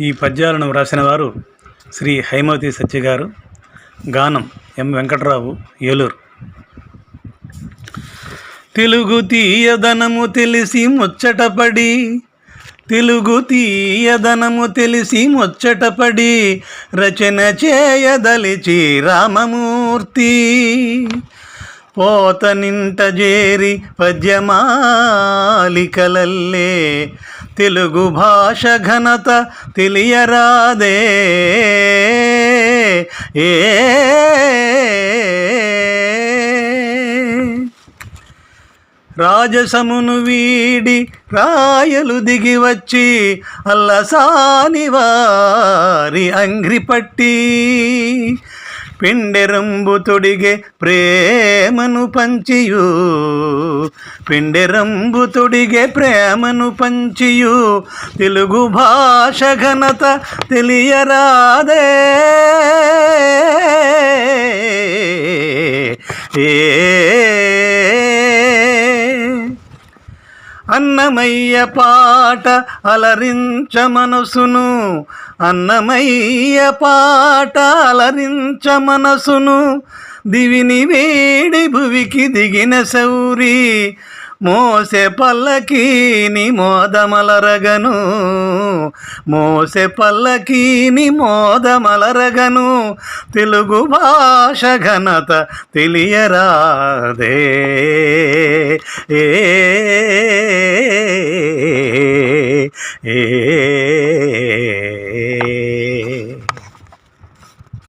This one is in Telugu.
ఈ పద్యాలను వ్రాసిన వారు శ్రీ హైమవతి సత్య గారు గానం ఎం వెంకటరావు ఏలూరు. తెలుగు తీయదనము తెలిసి ముచ్చటపడి తెలుగు తీయదనము తెలిసి ముచ్చటపడి రచన చేయదలిచి రామమూర్తి. పోత నింట చేరి పద్యమాలికలల్లే తెలుగు భాష ఘనత తెలియరాదే. ఏ. రాజసమును వీడి రాయలు దిగి వచ్చి అల్లసాని వారి అంగ్రి పట్టి పిండెరంబు తొడిగే ప్రేమను పంచియూ. పిండెరంబు తొడిగే ప్రేమను పంచియు. తెలుగు భాష ఘనత తెలియరాదే. ఏ. అన్నమయ్య పాట అలరించ మనసును అన్నమయ్య పాట అలరించ మనసును దివిని వేడి భువికి దిగిన సౌరి మోసె పల్లకీని మోదమలరగను మోసె పల్లకీని మోదమలరగను తెలుగు భాష ఘనత తెలియరాదే ఏ ఏ